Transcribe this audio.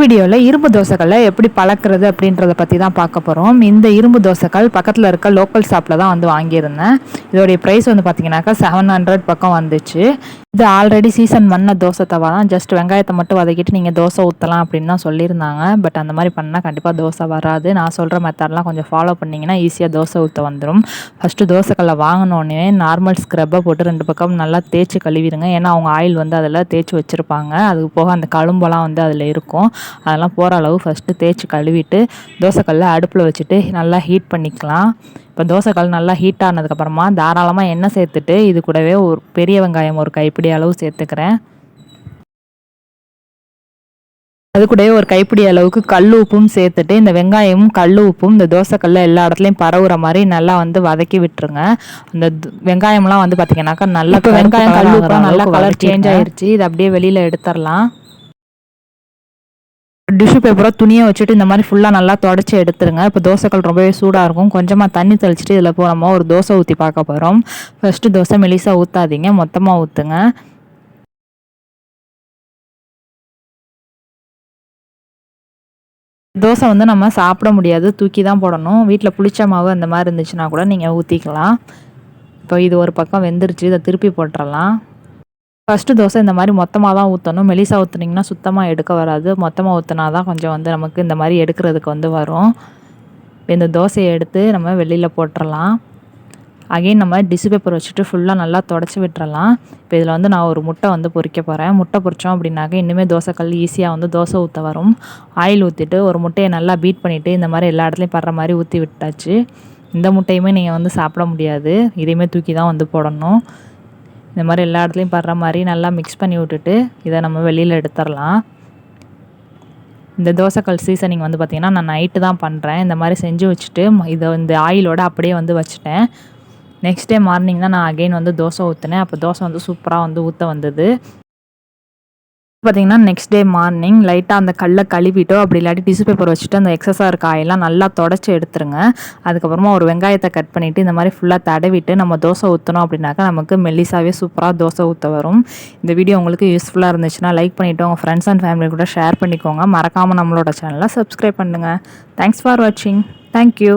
வீடியோவில் இரும்பு தோசைகளை எப்படி பழக்கிறது அப்படின்றத பற்றி தான் பார்க்க போகிறோம் இந்த இரும்பு தோசைகள் பக்கத்தில் இருக்க லோக்கல் ஷாப்பில் தான் வந்து வாங்கியிருந்தேன். இதோடைய ப்ரைஸ் வந்து பார்த்தீங்கன்னாக்கா செவன் ஹண்ட்ரட் பக்கம் வந்துச்சு. இது ஆல்ரெடி சீசன் பண்ண தோசை தவா தான். ஜஸ்ட் வெங்காயத்தை மட்டும் வதக்கிட்டு நீங்கள் தோசை ஊற்றலாம் அப்படின்னு தான் சொல்லியிருந்தாங்க. பட் அந்த மாதிரி பண்ணால் கண்டிப்பாக தோசை வராது. நான் சொல்கிற மெத்தட்லாம் கொஞ்சம் ஃபாலோ பண்ணிங்கன்னா ஈஸியாக தோசை ஊற்ற வந்துடும் ஃபஸ்ட்டு தோசைக்கல்லை வாங்கினோடனே நார்மல் ஸ்க்ரப்பை போட்டு ரெண்டு பக்கம் நல்லா தேய்ச்சி கழுவிடுங்க. ஏன்னா அவங்க ஆயில் வந்து அதில் தேய்ச்சி வச்சுருப்பாங்க. அதுக்கு போக அந்த கழும்பெல்லாம் வந்து அதில் இருக்கும். அதெல்லாம் போகிற அளவு ஃபஸ்ட்டு தேய்ச்சி கழுவிட்டு தோசைக்கல்லை அடுப்பில் வச்சுட்டு நல்லா ஹீட் பண்ணிக்கலாம். இப்போ தோசைக்கல் நல்லா ஹீட் ஆனதுக்கப்புறமா தாராளமாக எண்ணெய் சேர்த்துட்டு இது கூடவே ஒரு பெரிய வெங்காயம் ஒரு கைப்பிடி அளவு சேர்த்துக்கிறேன். அது கூடவே ஒரு கைப்பிடி அளவுக்கு கல் உப்பும் சேர்த்துட்டு இந்த வெங்காயமும் கல் உப்பும் இந்த தோசைக்கல்ல எல்லா இடத்துலையும் பரவுற மாதிரி நல்லா வந்து வதக்கி விட்டுருங்க. அந்த வெங்காயம்லாம் வந்து பார்த்தீங்கன்னாக்கா நல்லா வெங்காயம் கல் உப்பும் நல்லா கலர் சேஞ்ச் ஆயிடுச்சு இது அப்படியே வெளியில் எடுத்துடலாம். டிஷ்யூ பேப்பரை துணியை வச்சுட்டு இந்த மாதிரி ஃபுல்லாக நல்லா தொடச்சி எடுத்துருங்க. இப்போ தோசைகள் ரொம்பவே சூடாக இருக்கும். கொஞ்சமாக தண்ணி தெளிச்சிட்டு இதில் போ நம்ம ஒரு தோசை ஊற்றி பார்க்க போகிறோம் ஃபஸ்ட்டு தோசை மெலிசாக ஊற்றாதீங்க மொத்தமாக ஊற்றுங்க தோசை வந்து நம்ம சாப்பிட முடியாது. தூக்கி தான் போடணும். வீட்டில் புளிச்ச மாவு அந்த மாதிரி இருந்துச்சுன்னா கூட நீங்கள் ஊற்றிக்கலாம் இப்போ இது ஒரு பக்கம் வெந்துருச்சு. இதை திருப்பி போட்டுடலாம் ஃபஸ்ட்டு தோசை இந்த மாதிரி மொத்தமாக தான் ஊற்றணும் மெலிசா ஊற்றுனீங்கன்னா சுத்தமாக எடுக்க வராது. மொத்தமாக ஊற்றினா தான் கொஞ்சம் வந்து நமக்கு இந்த மாதிரி எடுக்கிறதுக்கு வந்து வரும். இந்த தோசையை எடுத்து நம்ம வெளியில் போட்டுடலாம் அகெயின் நம்ம டிஷ்யூ பேப்பர் வச்சுட்டு ஃபுல்லாக நல்லா தொடச்சி விட்டுறலாம். இப்போ இதில் வந்து நான் ஒரு முட்டை வந்து பொறிக்க போகிறேன் முட்டை பொறிச்சோம் அப்படின்னாக்க இன்னுமே தோசைக்கல் ஈஸியாக வந்து தோசை ஊற்ற வரும். ஆயில் ஊற்றிட்டு ஒரு முட்டையை நல்லா பீட் பண்ணிவிட்டு இந்த மாதிரி எல்லா இடத்துலையும் படுற மாதிரி ஊற்றி விட்டாச்சு. இந்த முட்டையுமே நீங்கள் வந்து சாப்பிட முடியாது. இதையுமே தூக்கி தான் வந்து போடணும். இந்த மாதிரி எல்லா இடத்துலையும் படுற மாதிரி நல்லா மிக்ஸ் பண்ணி விட்டுட்டு இதை நம்ம வெளியில் எடுத்துடலாம். இந்த தோசைக்கல் சீசனிங் வந்து பார்த்திங்கன்னா நான் நைட்டு தான் பண்ணுறேன் இந்த மாதிரி செஞ்சு வச்சுட்டு இதை இந்த ஆயிலோடு அப்படியே வந்து வச்சுட்டேன். நெக்ஸ்ட் டே மார்னிங் தான் நான் அகெயின் வந்து தோசை ஊற்றினேன் அப்போ தோசை வந்து சூப்பராக வந்து ஊற்ற வந்தது. பார்த்தீங்கன்னா நெக்ஸ்ட் டே மார்னிங் லைட்டாக அந்த கல்லை கழுவிட்டோ அப்படி இல்லாட்டி டிஷ்யூ பேப்பர் வச்சுட்டு அந்த எக்ஸஸாக இருக்க ஆயெல்லாம் நல்லா தொடச்சி எடுத்துருங்க. அதுக்கப்புறமா ஒரு வெங்காயத்தை கட் பண்ணிவிட்டு இந்த மாதிரி ஃபுல்லாக தடவிட்டு நம்ம தோசை ஊற்றணும் அப்படின்னாக்கா நமக்கு மெல்லிசாவே சூப்பராக தோசை ஊற்ற வரும். இந்த வீடியோ உங்களுக்கு யூஸ்ஃபுல்லாக இருந்துச்சுன்னா லைக் பண்ணிவிட்டு உங்கள் ஃப்ரெண்ட்ஸ் அண்ட் ஃபேமிலி கூட ஷேர் பண்ணிக்கோங்க. மறக்காமல் நம்மளோட சேனலை சப்ஸ்கிரைப் பண்ணுங்கள் தேங்க்ஸ் ஃபார் வாட்சிங் தேங்க்யூ